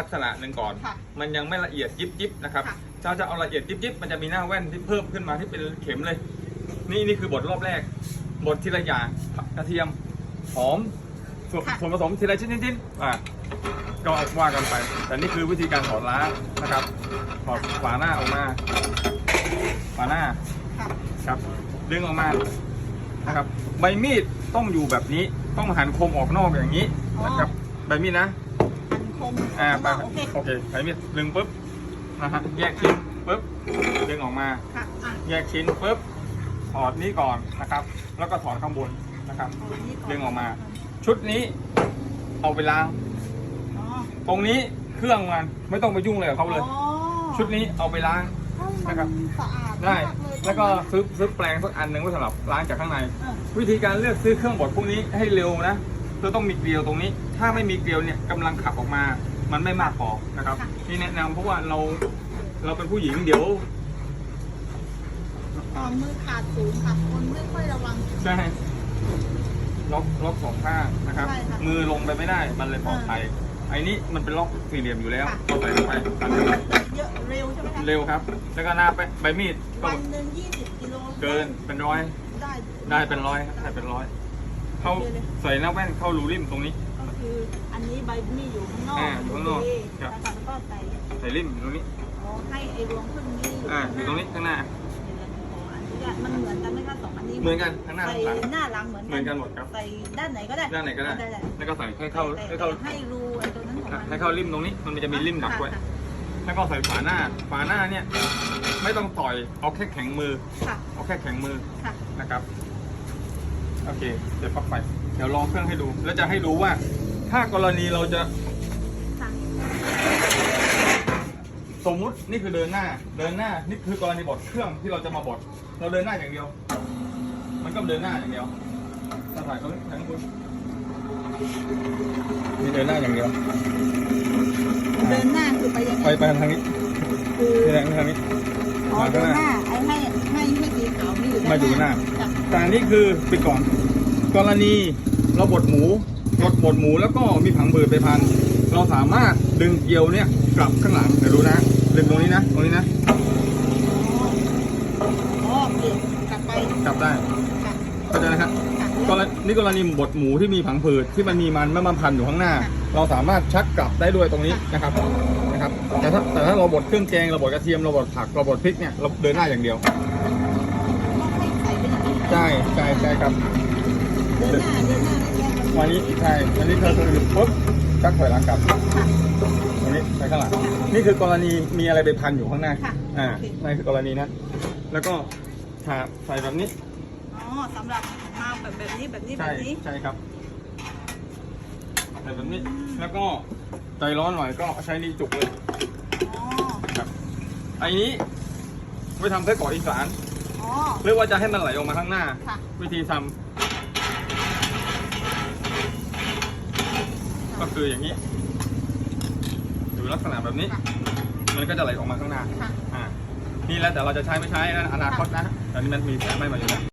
ลักษณะหนึ่งก่อน ค่ะมันยังไม่ละเอียดยิบยิบนะครับค่ะ ถ้าจะเอาละเอียดยิบยิบมันจะมีหน้าแว่นที่เพิ่มขึ้นมาที่เป็นเข็มเลย นี่นี่คือบทรอบแรก บททีละอย่างกระเทียมหอมส่วนค่ะส่วนผสมทีละชิ้นชิ้นๆอะก็ว่ากันไป แต่นี่คือวิธีการถอดล้างนะครับถอดฝาหน้าออกมาฝาหน้า ค่ะ ครับดึงออกมานะครับ ใบมีดต้องอยู่แบบนี้ต้องหันคมออกนอกอย่างนี้นะครับ ใบมีดนะอัน คมอ่าไปโอเคโอเคใบมีดดึงปุ๊บนะฮะแยกชิ้นปุ๊บดึงออกมา ค่ะอะแยกชิ้นปุ๊บถอดนี้ก่อนนะครับ แล้วก็ถอดข้างบนนะครับ เอาอันนี้นดึงออกมา ชุดนี้เอาไปล้าง อ๋อตรงนี้เครื่องมันไม่ต้องไปยุ่งเลยกับเขาเลย อ๋อชุดนี้เอาไปล้างให้นะครับมันสะอาดได้ มากเยแล้วก็ซื้อซื้อแปรงสักอันหนึ่งไว้สำหรับล้างจากข้างใน เออวิธีการเลือกซื้อเครื่องบดพวกนี้ให้เร็วนะ เราต้องมีเกลียวตรงนี้ ถ้าไม่มีเกลียวเนี่ยกำลังขับออกมา มันไม่มากพอนะครับ นี่แนะนำเพราะว่าเราเราเป็นผู้หญิงเดี๋ยวตอนมือขาดสูงค่ะคนไม่ค่อยระวัง ใช่ล็อกล็อกสองข้างนะครับ ใช่ค่ะมือลงไปไม่ได้มันเลยปลอดภัยไอ้นี้มันเป็นล็อกสี่เหลี่ยมอยู่แล้วค่ะ เราใส่ลงไปตัดเลยเยอะเร็วใช่ไหมคะเร็วครับ แล้วก็หน้าไปใบมีดก็วันหนึ่งยี่สิบกิโลเกินเป็นร้อย ได้ได้เป็นร้อยได้เป็นร้อย เข้าใส่หน้าแว่นเข้ารูริมตรงนี้ ก็คืออันนี้ใบมีดอยู่ข้างนอกอ่าอยู่ข้างนอกโเคครับแล้วก็ใส่ใส่ริมอยู่ตรงนี้อ๋อให้ไอ้รวงพึ่งนี้อ่าอยู่ตรงนี้ข้างหน้าเดี๋ยวเราขออนุญาตมันเหมือนกันไหมคะสองอันนี้เหมือนกันข้างหน้าใส่ข้างหลัง หน้าหลังเหมือนเหมือนกันหมดครับ ใส่ด้านไหนก็ได้ด้านไหนก็ได้ได้ แล้วก็ใส่ให้เข้าแต่ให้เข้าแต่ให้รูไอ้ตัวนั้นของมันให้เข้าริมตรงนี้ มันจะมีริมดักไว้ค่ะแล้วก็ใส่ฝาหน้า ฝาหน้าเนี่ย ไม่ต้องต่อย เอาแค่แข็งมือ ค่ะเอาแค่แข็งมือค่ะ นะครับ โอเค เดี๋ยวปลั๊กไฟ เดี๋ยวลองเครื่องให้ดู แล้วจะให้ดูว่า ถ้ากรณีเราจะ ค่ะสมมุตินี่คือเดินหน้า เดินหน้า นี่คือกรณีบดเครื่องที่เราจะมาบด เราเดินหน้าอย่างเดียว มันก็เดินหน้าอย่างเดียวถ้าถ่ายเขาทั้งคุณนี่เดินหน้าอย่างเดียว เดินหน้าคือไปยังไงไปไปทางนี้คือนี่แหละทางนี้อ๋อมาเดิข้างนหน้าหน้า มาอยู่หน้าจ้ะแต่อันนี้คือปิดก่อน กรณีเราบดหมูบดบดหมูแล้วก็มีผังเบิดไปพัน เราสามารถดึงเกลียวเนี่ยกลับข้างหลังเดี๋ยวดูนะ ดึงตรงนี้นะ ตรงนี้นะ อ๋อเปลี่ยนกลับไปกลับได้ค่ะเข้าใจนะครับค่ะกรณีนี่กรณีบดหมูที่มีผังผืดที่มันมีมันไม่มาพันอยู่ข้างหน้า เราสามารถชักกลับได้ด้วยตรงนี้นะครับนะครับแต่ถ้าแต่ถ้าเราบดเครื่องแกงเราบดกระเทียมเราบดผักเราบดพริกเนี่ยเราเดินหน้าอย่างเดียว ต้องให้ใส่เป็นอย่างนี้ ใช่ใช่ใช่ครับเดินหน้าเดินหน้าไม่แยกมันวันนี้ใช่วันนี้เธอคือปุ๊บชักถอยหลังกลับค่ะตรงนี้ไปข้างหลังนี่คือกรณีมีอะไรไปพันอยู่ข้างหน้าค่ะอ่าโอเคนั่นคือกรณีนะแล้วก็ถาใส่แบบนี้อ๋อสำหรับมาแบบแบบนี้แบบนี้แบใช่บนี้ใช่ครับใส่แบบนี้แล้วก็ใจร้อนหน่อยก็ใช้นี่จุกเลยอ๋อครับไอ้นี้ไว้ทำไส้กรอกอีสานอ๋อ หรือว่าจะให้มันไหลออกมาข้างหน้า ค่ะ วิธีทำก็คืออย่างนี้อยู่ลักษณะแบบนี้ค่ะมันก็จะไหลออกมาข้างหน้าค่ะ อ่านี่แล้วแต่เราจะใช้ไม่ใช้นะอนาคตนะแต่นี่มันมีแสงไม่มาอยู่แล้ว